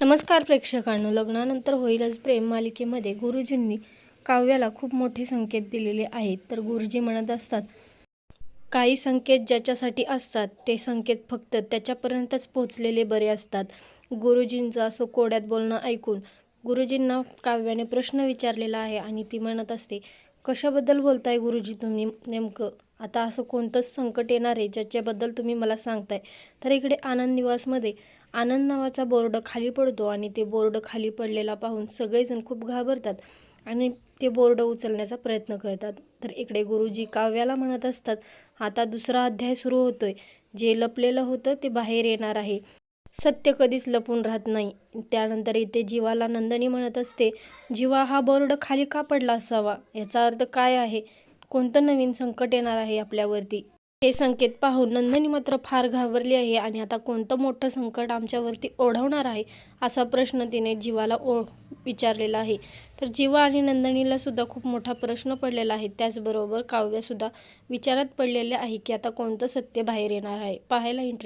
नमस्कार प्रेक्षकांनो लग्नानंतर होईलच प्रेम मालिकेमध्ये गुरुजींनी काव्याला खूप मोठे संकेत दिलेले आहेत. तर गुरुजी म्हणत असतात काही संकेत ज्याच्यासाठी असतात ते संकेत फक्त त्याच्यापर्यंतच पोचलेले बरे असतात. गुरुजींचं असं कोड्यात बोलणं ऐकून गुरुजींना काव्याने प्रश्न विचारलेला आहे आणि ती म्हणत असते कशाबद्दल बोलताय गुरुजी तुम्ही नेमकं? आता असं कोणतंच संकट येणार आहे ज्याच्याबद्दल तुम्ही मला सांगताय. तर इकडे आनंद निवासमध्ये आनंद नावाचा बोर्ड खाली पडतो आणि ते बोर्ड खाली पडलेला पाहून सगळेजण खूप घाबरतात आणि ते बोर्ड उचलण्याचा प्रयत्न करतात. तर इकडे गुरुजी काव्याला म्हणत असतात आता दुसरा अध्याय सुरू होतोय. जे लपलेलं होतं ते बाहेर येणार आहे. सत्य कधीच लपून राहत नाही. त्यानंतर इथे जीवाला नंदनी म्हणत असते जीवा हा बोर्ड खाली का पडला असावा? याचा अर्थ काय आहे? कोणतं नवीन संकट येणार आहे आपल्यावरती? हे संकेत पाहून नंदनी मात्र फार घाबरली आहे आणि आता कोणतं मोठं संकट आमच्यावरती ओढवणार आहे असा प्रश्न तिने जीवाला ओ विचारलेला आहे. तर जीवा आणि नंदनीला सुद्धा खूप मोठा प्रश्न पडलेला आहे. त्याचबरोबर काव्यसुद्धा विचारात पडलेले आहे की आता कोणतं सत्य बाहेर येणार आहे? पाहायला इंटरेस्ट